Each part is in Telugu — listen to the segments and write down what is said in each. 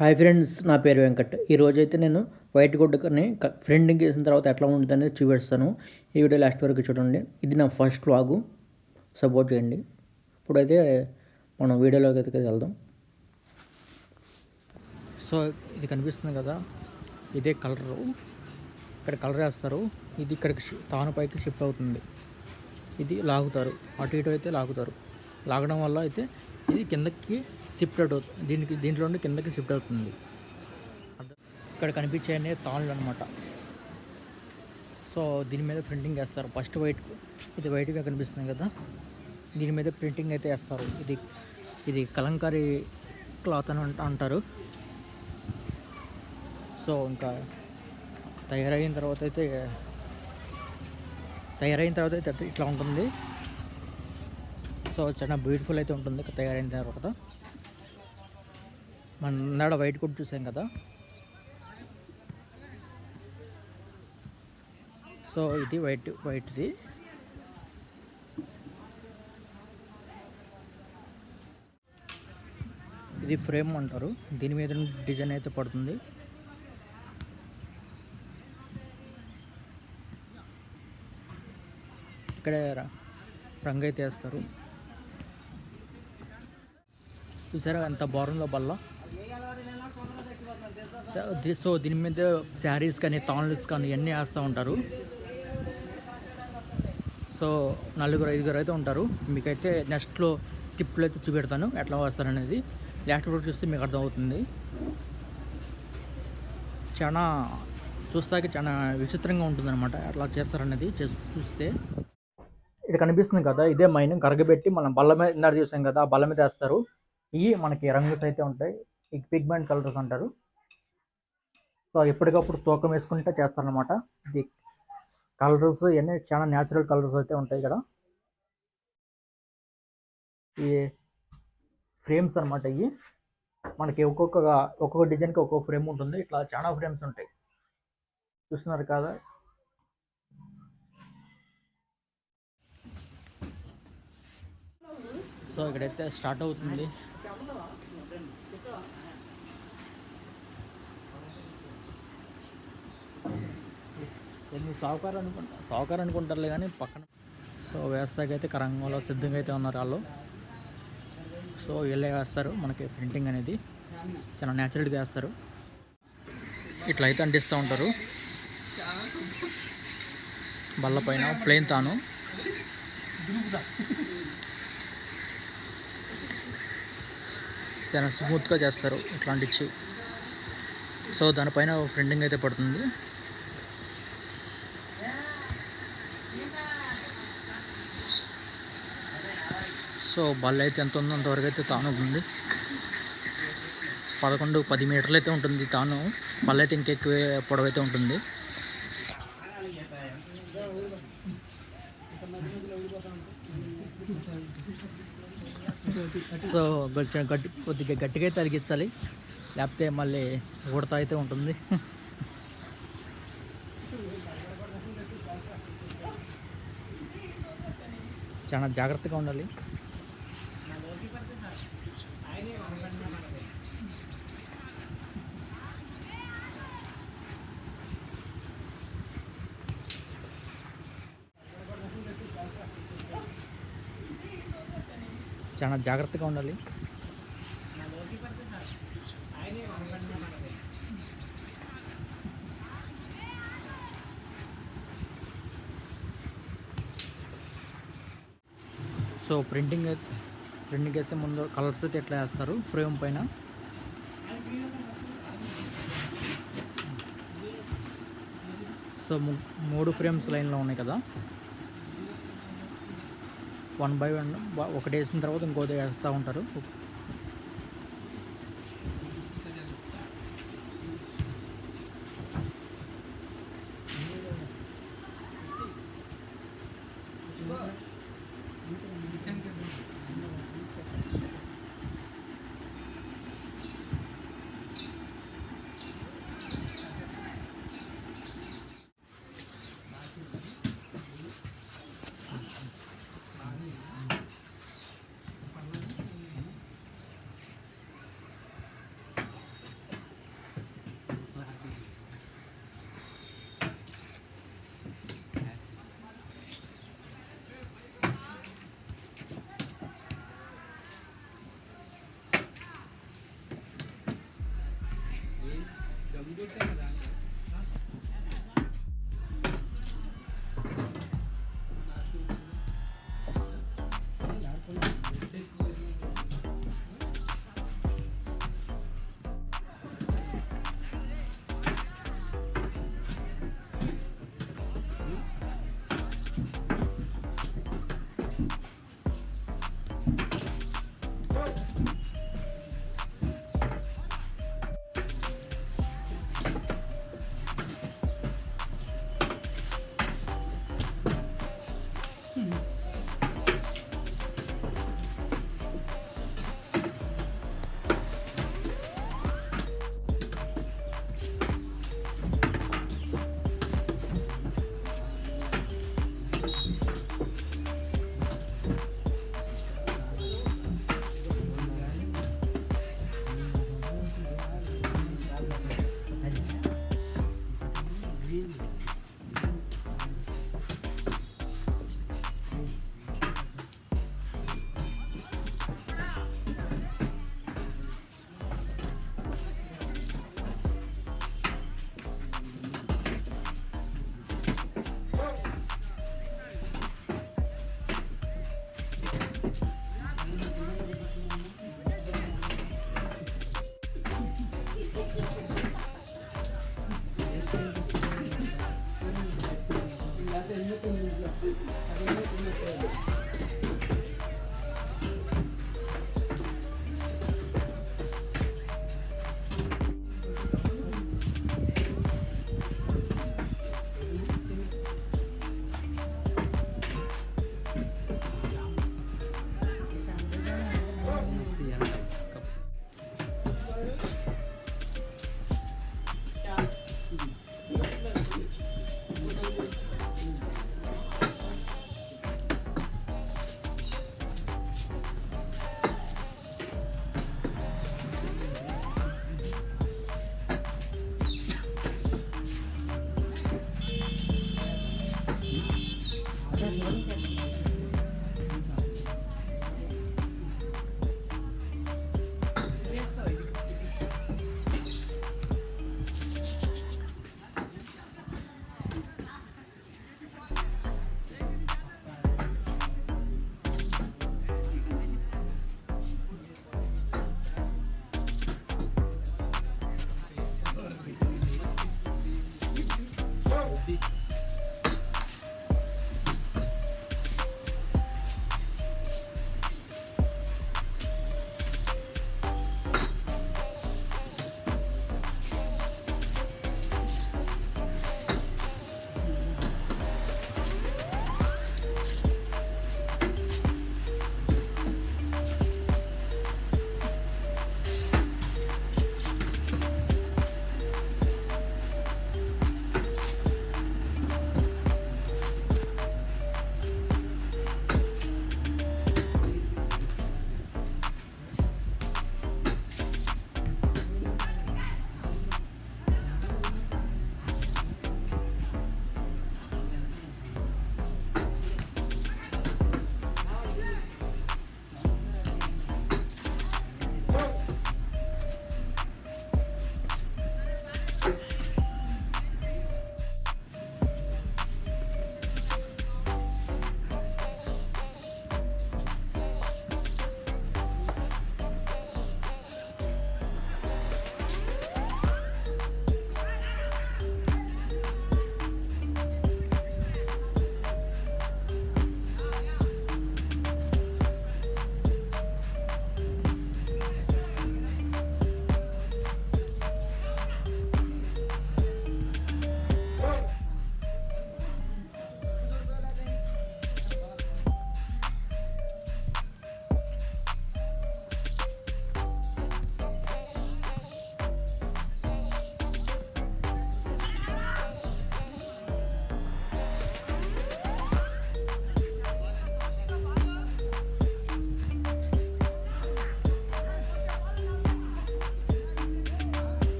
హాయ్ ఫ్రెండ్స్ నా పేరు వెంకట్. ఈరోజు అయితే నేను వైట్ గుడ్డని ఫ్రెండింగ్ చేసిన తర్వాత ఎట్లా ఉంటుంది అనేది చూపిస్తాను. ఈ వీడియో లాస్ట్ వరకు చూడండి. ఇది నా ఫస్ట్ వ్లాగు. సపోర్ట్ చేయండి. ఇప్పుడైతే మనం వీడియోలోకి అయితే వెళ్దాం. సో ఇది కనిపిస్తుంది కదా. ఇదే కలరు. ఇక్కడ కలర్ వేస్తారు. ఇది ఇక్కడికి తాను పైకి షిఫ్ట్ అవుతుంది. ఇది లాగుతారు. అటు ఇటు అయితే లాగుతారు. లాగడం వల్ల అయితే ఇది కిందకి షిఫ్ట్ అవుతుంది దీనికి దీంట్లో నుండి కిందకి షిఫ్ట్ అవుతుంది. ఇక్కడ కనిపించే తాళ్ళు అనమాట సో దీని మీద ప్రింటింగ్ వేస్తారు. ఫస్ట్ వైట్ ఇది వైట్గా కనిపిస్తుంది కదా. దీని మీద ప్రింటింగ్ అయితే వేస్తారు. ఇది ఇది కలంకారీ క్లాత్ అని అంట- అంటారు. సో ఇంకా తయారైన తర్వాత అయితే తయారైన తర్వాత అయితే ఇట్లా ఉంటుంది. సో చాలా బ్యూటిఫుల్ అయితే ఉంటుంది తయారైన తర్వాత. మన ఇందాడ వైట్ కూడా చూసాం కదా. సో ఇది వైట్ వైట్ది. ఇది ఫ్రేమ్ అంటారు. దీని మీద డిజైన్ అయితే పడుతుంది. ఇక్కడ రంగు అయితే వేస్తారు. చూసారా ఎంత బాగుందో బల్ల? సో సో దీని మీద శారీస్ కానీ తాన్లెట్స్ కానీ ఇవన్నీ వేస్తూ ఉంటారు. సో నలుగురు ఐదుగురు అయితే ఉంటారు. మీకైతే నెక్స్ట్లో స్కిప్లో అయితే చూపెడతాను ఎట్లా వస్తారనేది. లాస్ట్ ఫ్రూట్ చూస్తే మీకు అర్థమవుతుంది. చాలా చూస్తాక చాలా విచిత్రంగా ఉంటుందన్నమాట అట్లా చేస్తారనేది చూస్తే. ఇక్కడ కనిపిస్తుంది కదా ఇదే మైన్ కరగబెట్టి మనం బల్ల మీద ఇందాక చూసాం కదా ఆ బల్ల మీద వేస్తారు. ఇవి మనకి రంగుస్ అయితే ఉంటాయి ఈ పిగ్మెంట్ కలర్స్ అంటారు. సో ఎప్పటికప్పుడు తూకం వేసుకుంటే చేస్తారనమాట ఇది కలర్స్ ఇవన్నీ చాలా న్యాచురల్ కలర్స్ అయితే ఉంటాయి ఇక్కడ ఈ ఫ్రేమ్స్ అనమాట ఇవి. మనకి ఒక్కొక్క ఒక్కొక్క డిజైన్కి ఒక్కొక్క ఫ్రేమ్ ఉంటుంది. ఇట్లా చాలా ఫ్రేమ్స్ ఉంటాయి. చూస్తున్నారు కదా. సో ఇక్కడైతే స్టార్ట్ అవుతుంది. ఎన్ని సావుకారు అనుకుంటా సావుకారు అనుకుంటారులే కానీ పక్కన. సో వేస్తాకైతే కరంగంలో సిద్ధంగా అయితే ఉన్నారు వాళ్ళు. సో వీళ్ళే వేస్తారు. మనకి ప్రింటింగ్ అనేది చాలా న్యాచురల్గా వేస్తారు. ఇట్లా అయితే అంటిస్తూ ఉంటారు. బల్ల పైన ప్లేన్ తాను. చాలా స్మూత్గా చేస్తారు ఇట్లాంటి సో దానిపైన ప్రింటింగ్ అయితే పడుతుంది. సో బల్ అయితే ఎంత ఉందో అంతవరకు అయితే తాను ఉంది. పదకొండు పది మీటర్లు అయితే ఉంటుంది తాను. బల్ అయితే ఇంకెక్కువ పొడవైతే ఉంటుంది. సో కొంచెం గట్టి కొద్దిగా గట్టిగా అయితే తరిగించాలి లేకపోతే మళ్ళీ ఉడత అయితే ఉంటుంది. చాలా జాగ్రత్తగా ఉండాలి. చాలా జాగ్రత్తగా ఉండాలి. సో ప్రింటింగ్ అయితే ప్రింటింగ్ వేస్తే ముందు కలర్స్ అయితే ఎట్లా వేస్తారు? ఫ్రేమ్ పైన. సో మూడు ఫ్రేమ్స్ లైన్లో ఉన్నాయి కదా. వన్ బై వన్ ఒకటి వేసిన తర్వాత ఇంకోటి వేస్తూ ఉంటారు.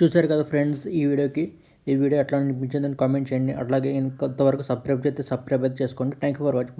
చూశారు కదా ఫ్రెండ్స్ ఈ వీడియోకి. ఈ వీడియో ఎట్లా అనిపించిందని కామెంట్ చేయండి. అట్లాగే కొంతవరకు సబ్స్క్రైబ్ చేస్తే సబ్స్క్రైబ్ అయితే చేసుకోండి. Thank you for watching